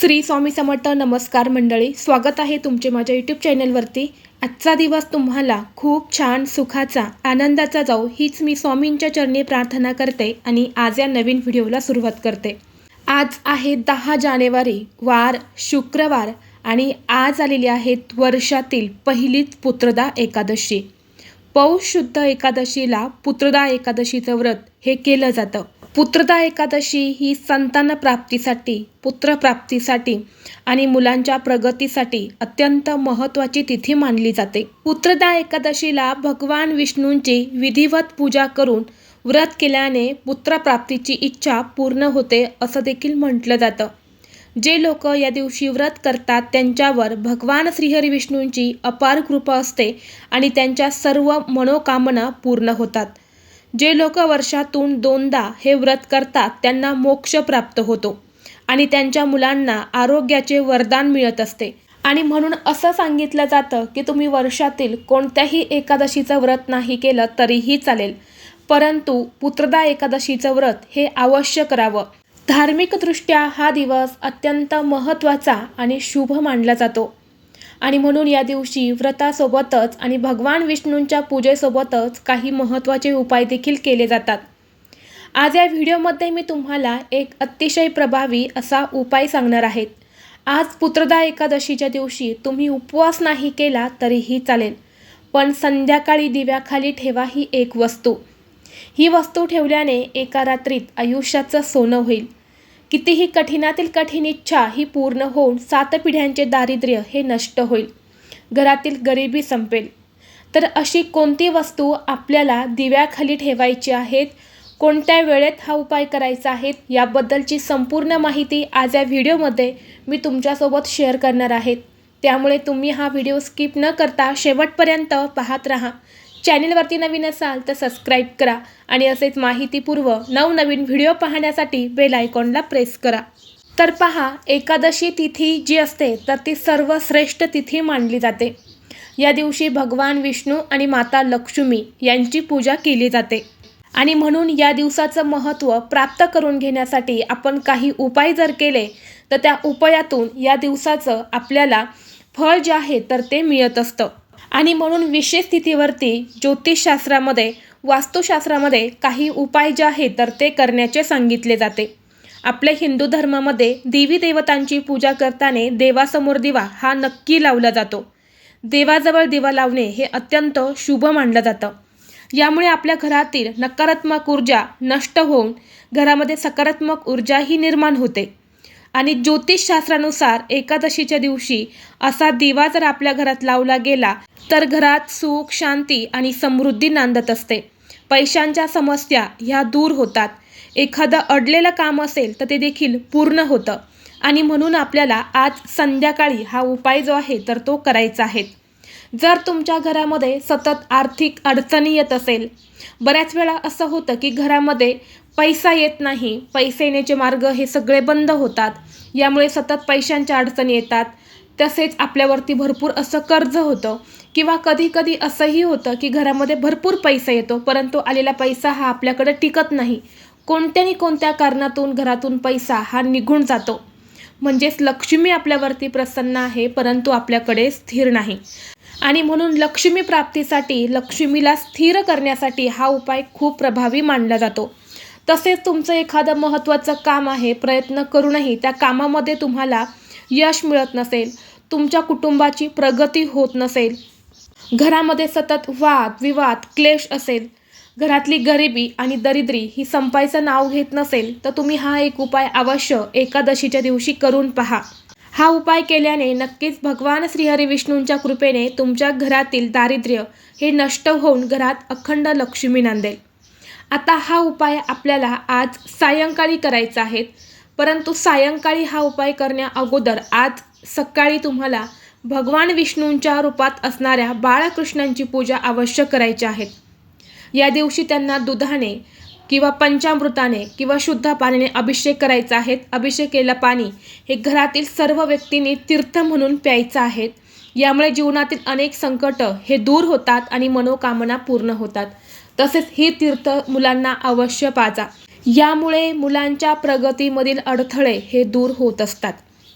श्री स्वामी समर्थ नमस्कार मंडळी स्वागत आहे तुमचे माझ्या यूट्यूब चॅनलवरती आजचा दिवस तुम्हाला खूप छान सुखाचा आनंदाचा जाऊ हीच मी स्वामींच्या चरणी प्रार्थना करते आणि आज या नवीन व्हिडिओला सुरुवात करते. आज आहे दहा जानेवारी वार शुक्रवार आणि आज आलेली आहेत वर्षातील पहिलीच पुत्रदा एकादशी. पौष शुद्ध एकादशीला पुत्रदा एकादशीचं व्रत हे केलं जातं. पुत्रदा एकादशी ही संतान प्राप्तीसाठी पुत्रप्राप्तीसाठी आणि मुलांच्या प्रगतीसाठी अत्यंत महत्त्वाची तिथी मानली जाते. पुत्रदा एकादशीला भगवान विष्णूंची विधिवत पूजा करून व्रत केल्याने पुत्रप्राप्तीची इच्छा पूर्ण होते असं देखील म्हटलं जातं. जे लोक या दिवशी व्रत करतात त्यांच्यावर भगवान श्रीहरी विष्णूंची अपार कृपा असते आणि त्यांच्या सर्व मनोकामना पूर्ण होतात. जे लोक वर्षातून दोनदा हे व्रत करतात त्यांना मोक्ष प्राप्त होतो आणि त्यांच्या मुलांना आरोग्याचे वरदान मिळत असते. आणि म्हणून असं सांगितलं जातं की तुम्ही वर्षातील कोणत्याही एकादशीचं व्रत नाही केलं तरीही चालेल. परंतु पुत्रदा एकादशीचं व्रत हे अवश्य करावं. धार्मिकदृष्ट्या हा दिवस अत्यंत महत्त्वाचा आणि शुभ मानला जातो. आणि म्हणून या दिवशी व्रतासोबतच आणि भगवान विष्णूंच्या पूजेसोबतच काही महत्त्वाचे उपाय देखील केले जातात. आज या व्हिडिओमध्ये मी तुम्हाला एक अतिशय प्रभावी असा उपाय सांगणार आहेत आज पुत्रदा एकादशीच्या दिवशी तुम्ही उपवास नाही केला तरीही चालेल पण संध्याकाळी दिव्याखाली ठेवा ही एक वस्तू. ही वस्तू ठेवल्याने एका रात्रीत आयुष्याचं सोनं होईल. कितीही कठीणातील कठीण इच्छा ही पूर्ण होऊन सात पिढ्यांचे दारिद्र्य हे नष्ट होईल. घरातील गरिबी संपेल. तर अशी कोणती वस्तू आपल्याला दिव्याखाली ठेवायची आहेत? कोणत्या वेळेत हा उपाय करायचा आहे? याबद्दलची संपूर्ण माहिती आज या व्हिडिओमध्ये मी तुमच्यासोबत शेअर करणार आहेत त्यामुळे तुम्ही हा व्हिडिओ स्किप न करता शेवटपर्यंत पाहत राहा. चॅनेलवरती नवीन असाल तर सबस्क्राईब करा आणि असेच माहितीपूर्व नवनवीन व्हिडिओ पाहण्यासाठी बेल आयकॉनला प्रेस करा. तर पहा एकादशी तिथी जी असते तर ती सर्वश्रेष्ठ तिथी मानली जाते. या दिवशी भगवान विष्णू आणि माता लक्ष्मी यांची पूजा केली जाते. आणि म्हणून या दिवसाचं महत्त्व प्राप्त करून घेण्यासाठी आपण काही उपाय जर केले तर त्या उपायातून या दिवसाचं आपल्याला फळ जे आहे तर ते मिळत असतं. आणि म्हणून विशेष स्थितीवरती ज्योतिषशास्त्रामध्ये वास्तुशास्त्रामध्ये काही उपाय जे आहेत तर ते करण्याचे सांगितले जाते. आपल्या हिंदू धर्मामध्ये देवी देवतांची पूजा करताना देवासमोर दिवा हा नक्की लावला जातो. देवाजवळ दिवा लावणे हे अत्यंत शुभ मानलं जातं. यामुळे आपल्या घरातील नकारात्मक ऊर्जा नष्ट होऊन घरामध्ये सकारात्मक ऊर्जाही निर्माण होते. आणि ज्योतिषशास्त्रानुसार एकादशीच्या दिवशी असा दिवा जर आपल्या घरात लावला गेला तर घरात सुख शांती आणि समृद्धी नांदत असते. पैशांच्या समस्या ह्या दूर होतात. एखादं अडलेलं काम असेल तर ते देखील पूर्ण होतं. आणि म्हणून आपल्याला आज संध्याकाळी हा उपाय जो आहे तर तो करायचा आहे. जर तुमच्या घरामध्ये सतत आर्थिक अडचणी येत असेल बऱ्याच वेळा असं होतं की घरामध्ये पैसा येत नाही पैसे येण्याचे मार्ग हे सगळे बंद होतात. यामुळे सतत पैशांच्या अडचणी येतात. तसेच आपल्यावरती भरपूर असं कर्ज होतं. किंवा कधी कधी असंही होतं की घरामध्ये भरपूर पैसा येतो परंतु आलेला पैसा हा आपल्याकडे टिकत नाही. कोणत्यानी कोणत्या कारणातून घरातून पैसा हा निघून जातो? म्हणजेच लक्ष्मी आपल्यावरती प्रसन्न आहे परंतु आपल्याकडे स्थिर नाही. आणि म्हणून लक्ष्मी प्राप्तीसाठी लक्ष्मीला स्थिर करण्यासाठी हा उपाय खूप प्रभावी मानला जातो. तसेच तुमचं एखादं महत्त्वाचं काम आहे प्रयत्न करूनही त्या कामामध्ये तुम्हाला यश मिळत नसेल तुमच्या कुटुंबाची प्रगती होत नसेल घरामध्ये सतत वाद विवाद क्लेश असेल. घरातली गरिबी आणि दरिद्री ही संपायचं नाव घेत नसेल तर तुम्ही हा एक उपाय अवश्य एकादशीच्या दिवशी करून पहा. हा उपाय केल्याने नक्कीच भगवान श्रीहरी विष्णूंच्या कृपेने तुमच्या घरातील दारिद्र्य हे नष्ट होऊन घरात अखंड लक्ष्मी नांदेल. आता हा उपाय आपल्याला आज सायंकाळी करायचा आहे. परंतु सायंकाळी हा उपाय करण्या अगोदर आज सकाळी तुम्हाला भगवान विष्णूंच्या रूपात असणाऱ्या बाळकृष्णांची पूजा अवश्य करायची आहे. या दिवशी त्यांना दुधाने किंवा पंचामृताने किंवा शुद्ध पाण्याने अभिषेक करायचा आहे. अभिषेक केलेलं पाणी हे घरातील सर्व व्यक्तींनी तीर्थ म्हणून प्यायचं आहे. यामुळे जीवनातील अनेक संकट हे दूर होतात आणि मनोकामना पूर्ण होतात. तसेच ही तीर्थ मुलांना अवश्य पाजा. यामुळे मुलांच्या प्रगतीमधील अडथळे हे दूर होत असतात.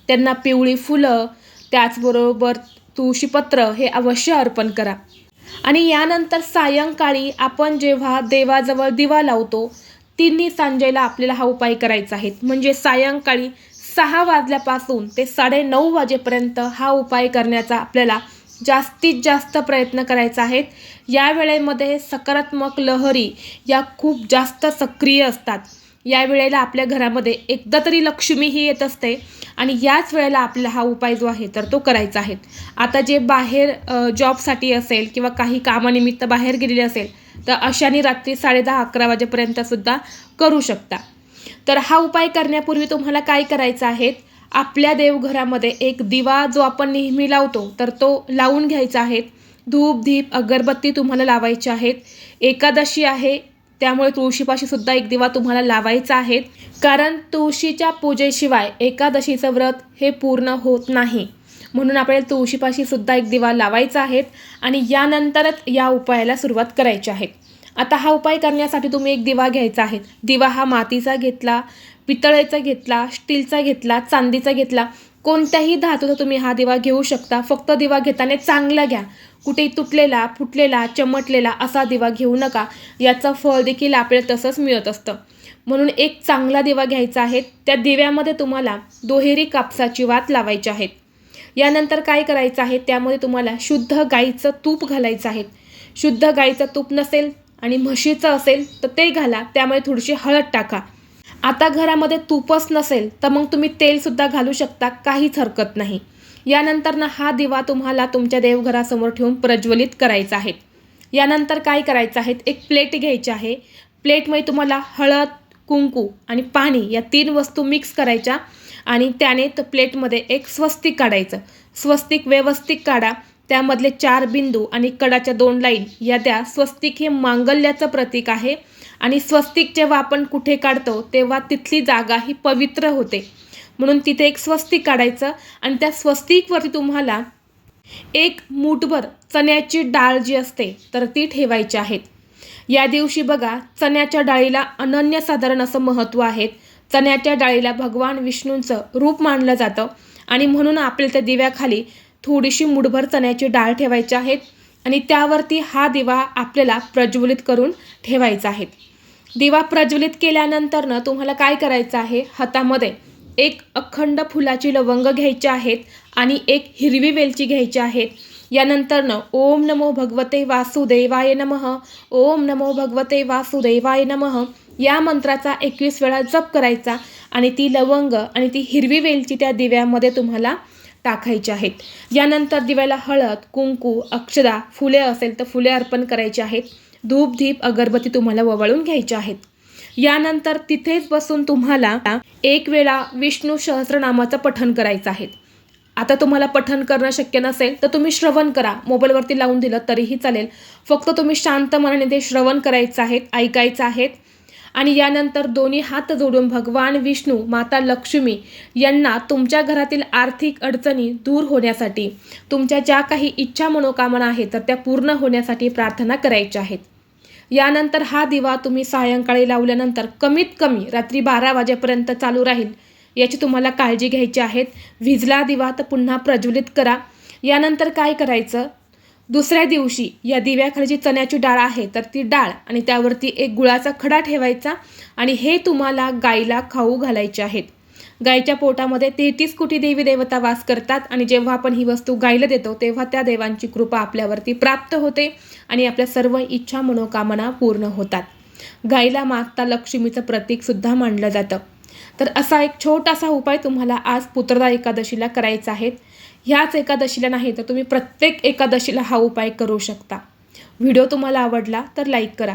त्यांना पिवळी फुलं त्याचबरोबर तुळशीपत्र हे अवश्य अर्पण करा. आणि यानंतर सायंकाळी आपण जेव्हा देवाजवळ दिवा लावतो तिन्ही सांजेला आपल्याला हा उपाय करायचा आहे. म्हणजे सायंकाळी सहा वाजल्यापासून ते साडेनऊ वाजेपर्यंत हा उपाय करण्याचा आपल्याला जास्तीत जास्त प्रयत्न करायचा आहेत या वेळेमध्ये सकारात्मक लहरी या खूप जास्त सक्रिय असतात. या वेळेला आपल्या घरामध्ये एकदा तरी लक्ष्मी ही येत असते आणि याच वेळेला आपल्याला हा उपाय जो आहे तर तो करायचा आहे. आता जे बाहेर जॉबसाठी असेल किंवा काही कामानिमित्त बाहेर गेलेले असेल तर अशाने रात्री साडेदहा अकरा वाजेपर्यंतसुद्धा करू शकता. तर हा उपाय करण्यापूर्वी तुम्हाला काय करायचं आहे? आपल्या देवघरामध्ये एक दिवा जो आपण नेहमी लावतो तर तो लावून घ्यायचा आहे. धूप दीप अगरबत्ती तुम्हाला लावायची आहेत. एकादशी आहे त्यामुळे तुळशीपाशी सुद्धा एक दिवा तुम्हाला लावायचा आहे. कारण तुळशीच्या पूजेशिवाय एकादशीचं व्रत हे पूर्ण होत नाही. म्हणून आपल्याला तुळशीपाशी सुद्धा एक दिवा लावायचा आहे आणि यानंतरच या उपायाला सुरुवात करायची आहे. आता हा उपाय करण्यासाठी तुम्ही एक दिवा घ्यायचा आहे. दिवा हा मातीचा घेतला पितळेचा घेतला स्टीलचा घेतला चांदीचा घेतला. कोणत्याही धातूचा तुम्ही हा दिवा घेऊ शकता. फक्त दिवा घेताना चांगला घ्या. कुठेही तुटलेला फुटलेला चमटलेला असा दिवा घेऊ नका. याचं फळ देखील आपल्याला तसंच मिळत असतं. म्हणून एक चांगला दिवा घ्यायचा आहे. त्या दिव्यामध्ये तुम्हाला दोहेरी कापसाची वात लावायची आहेत यानंतर काय करायचं आहे? त्यामध्ये तुम्हाला शुद्ध गाईचं तूप घालायचं आहे. शुद्ध गाईचं तूप नसेल आणि म्हशीचं असेल तर ते घाला. त्यामध्ये थोडीशी हळद टाका. आता घरामध्ये तूपच नसेल तर मग तुम्ही तेलसुद्धा घालू शकता काहीच हरकत नाही. यानंतर ना हा दिवा तुम्हाला तुमच्या देवघरासमोर ठेवून प्रज्वलित करायचा आहे. यानंतर काय करायचं आहे? एक प्लेट घ्यायची आहे. प्लेटमध्ये तुम्हाला हळद कुंकू आणि पाणी या तीन वस्तू मिक्स करायच्या आणि त्याने तो प्लेटमध्ये एक स्वस्तिक काढायचं. स्वस्तिक व्यवस्थित काढा. त्यामधले चार बिंदू आणि कडाच्या दोन लाईन या द्या. स्वस्तिक हे मांगल्याचं प्रतीक आहे. आणि स्वस्तिक जेव्हा आपण कुठे काढतो तेव्हा तिथली जागा ही पवित्र होते. म्हणून तिथे एक स्वस्तिक काढायचं आणि त्या स्वस्तिकवरती तुम्हाला एक मूठभर चण्याची डाळ जी असते तर ती ठेवायची आहेत. या दिवशी बघा चण्याच्या डाळीला अनन्यसाधारण असं महत्त्व आहे. चण्याच्या डाळीला भगवान विष्णूंचं रूप मानलं जातं आणि म्हणून आपल्याला त्या दिव्याखाली थोडीशी मुठभर चण्याची डाळ ठेवायची आहेत आणि त्यावरती हा दिवा आपल्याला प्रज्वलित करून ठेवायचा आहे. दिवा प्रज्वलित केल्यानंतरनं तुम्हाला काय करायचं आहे? हातामध्ये एक अखंड फुलाची लवंग घ्यायची आहेत आणि एक हिरवी वेलची घ्यायची आहेत. यानंतरनं ओम नमो भगवते वासुदेवाय नमः. ओम नमो भगवते वासुदेवाय नमः. या मंत्राचा एकवीस वेळा जप करायचा आणि ती लवंग आणि ती हिरवी वेलची त्या दिव्यामध्ये तुम्हाला टाकायची आहेत. यानंतर दिव्याला हळद कुंकू अक्षदा फुले असेल तर फुले अर्पण करायची आहेत. धूप धीप अगरबत्ती तुम्हाला ववळून घ्यायच्या आहेत. यानंतर तिथेच बसून तुम्हाला एक वेळा विष्णू सहस्रनामाचं पठण करायचं आहे. आता तुम्हाला पठण करणं शक्य नसेल तर तुम्ही श्रवण करा. मोबाईलवरती लावून दिलं तरीही चालेल. फक्त तुम्ही शांत मनाने ते श्रवण करायचं आहेत ऐकायचं आहेत. आणि यानंतर दोन्ही हात जोडून भगवान विष्णू माता लक्ष्मी यांना तुमच्या घरातील आर्थिक अडचणी दूर होण्यासाठी तुमच्या ज्या काही इच्छा मनोकामना आहेत तर त्या पूर्ण होण्यासाठी प्रार्थना करायच्या आहेत. यानंतर हा दिवा तुम्ही सायंकाळी लावल्यानंतर कमीत कमी रात्री बारा वाजेपर्यंत चालू राहील. याची तुम्हाला काळजी घ्यायची आहे. विजला दिवा तर पुन्हा प्रज्वलित करा. यानंतर काय करायचं? दुसऱ्या दिवशी या दिव्याखाली जी चण्याची डाळ आहे तर ती डाळ आणि त्यावरती एक गुळाचा खडा ठेवायचा आणि हे तुम्हाला गाईला खाऊ घालायचे आहेत. गायीच्या पोटामध्ये तेहतीस कोटी देवी देवता वास करतात आणि जेव्हा आपण ही वस्तू गायला देतो तेव्हा त्या देवांची कृपा आपल्यावरती प्राप्त होते आणि आपल्या सर्व इच्छा मनोकामना पूर्ण होतात. गायीला मागता लक्ष्मीचं प्रतीकसुद्धा मानलं जातं. तर असा एक छोटासा उपाय तुम्हाला आज पुत्रदा एकादशीला करायचा आहे. ह्याच एकादशीला नाही तर तुम्ही प्रत्येक एकादशीला हा उपाय करू शकता. व्हिडिओ तुम्हाला आवडला तर लाईक करा.